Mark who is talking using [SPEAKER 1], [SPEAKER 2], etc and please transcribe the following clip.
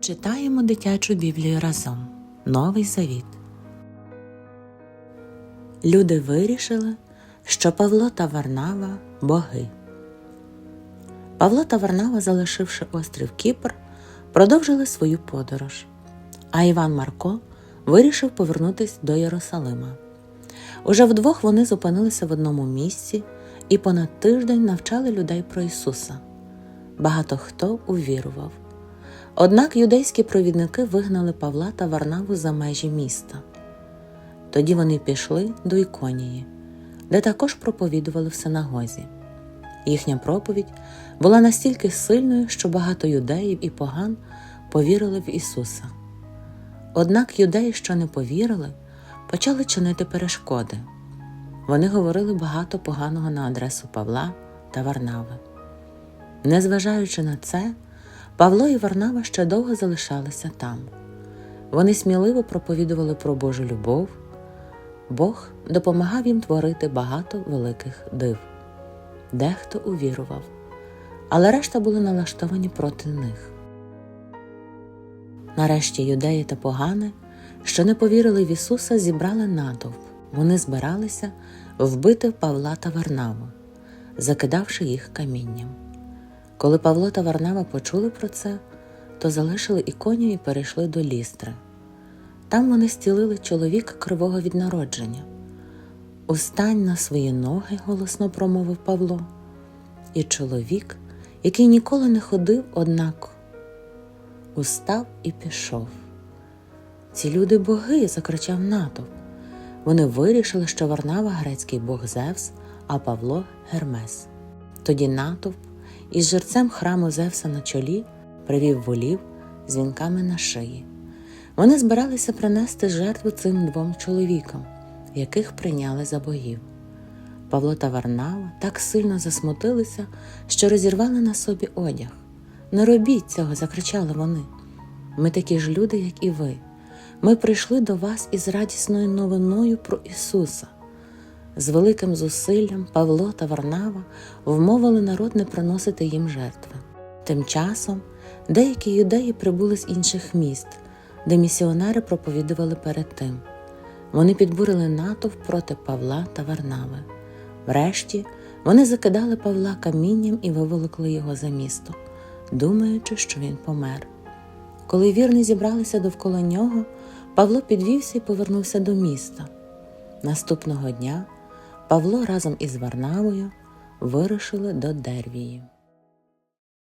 [SPEAKER 1] Читаємо дитячу Біблію разом. Новий Завіт. Люди вирішили, що Павло та Варнава боги. Павло та Варнава, залишивши острів Кіпр, продовжили свою подорож. А Іван Марко вирішив повернутися до Єрусалима. Уже вдвох вони зупинилися в одному місці і понад тиждень навчали людей про Ісуса. Багато хто увірував. Однак юдейські провідники вигнали Павла та Варнаву за межі міста. Тоді вони пішли до Іконії, де також проповідували в синагозі. Їхня проповідь була настільки сильною, що багато юдеїв і поган повірили в Ісуса. Однак юдеї, що не повірили, почали чинити перешкоди. Вони говорили багато поганого на адресу Павла та Варнави. Незважаючи на це, Павло і Варнава ще довго залишалися там. Вони сміливо проповідували про Божу любов. Бог допомагав їм творити багато великих див. Дехто увірував, але решта були налаштовані проти них. Нарешті юдеї та погани, що не повірили в Ісуса, зібрали натовп. Вони збиралися вбити Павла та Варнаву, закидавши їх камінням. Коли Павло та Варнава почули про це, то залишили іконю і перейшли до лістри. Там вони стілили чоловіка кривого від народження. Устань на свої ноги, голосно промовив Павло. І чоловік, який ніколи не ходив, однак, устав і пішов. Ці люди боги, закричав натовп. Вони вирішили, що Варнава грецький бог Зевс, а Павло Гермес. Тоді натовп із жерцем храму Зевса на чолі привів волів з вінками на шиї. Вони збиралися принести жертву цим двом чоловікам, яких прийняли за богів. Павло та Варнава так сильно засмутилися, що розірвали на собі одяг. Не робіть цього, закричали вони. Ми такі ж люди, як і ви. Ми прийшли до вас із радісною новиною про Ісуса. З великим зусиллям Павло та Варнава вмовили народ не приносити їм жертви. Тим часом деякі юдеї прибули з інших міст, де місіонери проповідували перед тим. Вони підбурили натовп проти Павла та Варнави. Врешті вони закидали Павла камінням і виволокли його за місто, думаючи, що він помер. Коли вірні зібралися довкола нього, Павло підвівся і повернувся до міста. Наступного дня Павло разом із Варнавою вирушили до Дервії.